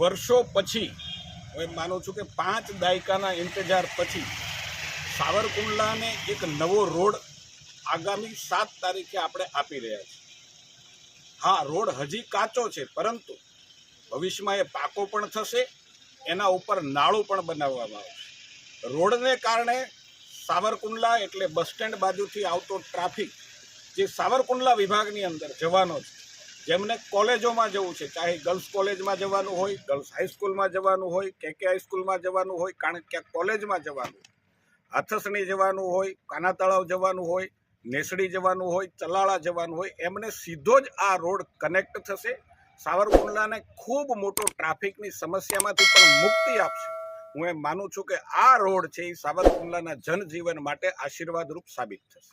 વર્ષો પછી, હું એમ માનું છું કે પાંચ દાયકાના ઇંતજાર પછી સાવરકુંડલાને એક નવો રોડ આગામી સાત તારીખે આપણે આપી રહ્યા છીએ. હા, રોડ હજી કાચો છે, પરંતુ ભવિષ્યમાં એ પાકો પણ થશે, એના ઉપર નાળું પણ બનાવવામાં આવશે. રોડને કારણે સાવરકુંડલા એટલે બસ સ્ટેન્ડ બાજુથી આવતો ટ્રાફિક, જે સાવરકુંડલા વિભાગની અંદર જવાનો છે જેમને કોલેજોમાં જવું છે, ચાહે ગર્લ્સ કોલેજમાં જવાનું હોય, ગર્લ્સ હાઈસ્કૂલમાં જવાનું હોય, કે કે હાઈસ્કૂલમાં જવાનું હોય, કારણ કે કોલેજમાં જવાનું હાથસણી જવાનું હોય, કાના તળાવ જવાનું હોય, નેસડી જવાનું હોય, ચલાળા જવાનું હોય, એમને સીધો જ આ રોડ કનેક્ટ થશે. સાવરકુંડલાને ખૂબ મોટો ટ્રાફિકની સમસ્યામાંથી પણ મુક્તિ આપશે. હું એમ માનું છું કે આ રોડ છે એ સાવરકુંડલાના જનજીવન માટે આશીર્વાદરૂપ સાબિત થશે.